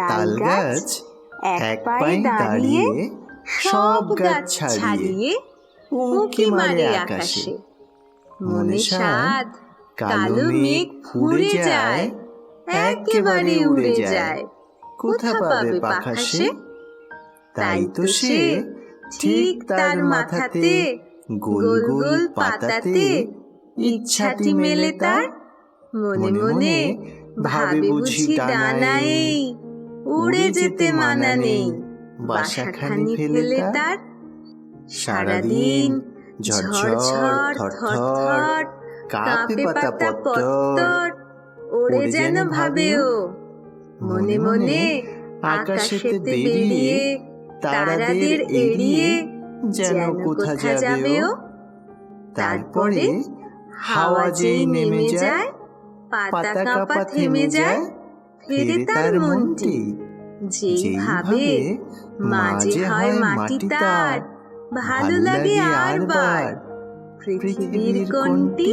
তাল গাছ এক পায়ে দাঁড়িয়ে সব গাছ ছাড়িয়ে উঁকি মারে আকাশে। মনে সাদ কালো মেঘ ফুরে যায় একেবারে উড়ে যায়। কোথা পাবে পাখা সে তাই তো সে ঠিক তার মাথাতে গোল গোল পাতাতে ইচ্ছাটি মেলে তার। মনে মনে ভাবে বুঝি ডানাই উড়ে যেতে মানা নেই। বাসাখানি ফেলে তার সারাদিন ঝরঝর থরথর কাঁপে পাতা পত্তর ওড়ে যেন ভাবেও। মনে মনে আকাশেতে বেরিয়ে তারাদের এড়িয়ে যেন কোথা যাবেও। তারপরে হাওয়া যেই নেমে যায় পাতা কাঁপা থেমে যায় ফেরে তার মনটি। যেই ভাবে মাঝে হয় মাটি তার ভালো লাগে আর বার। পৃথিবীর কোনটি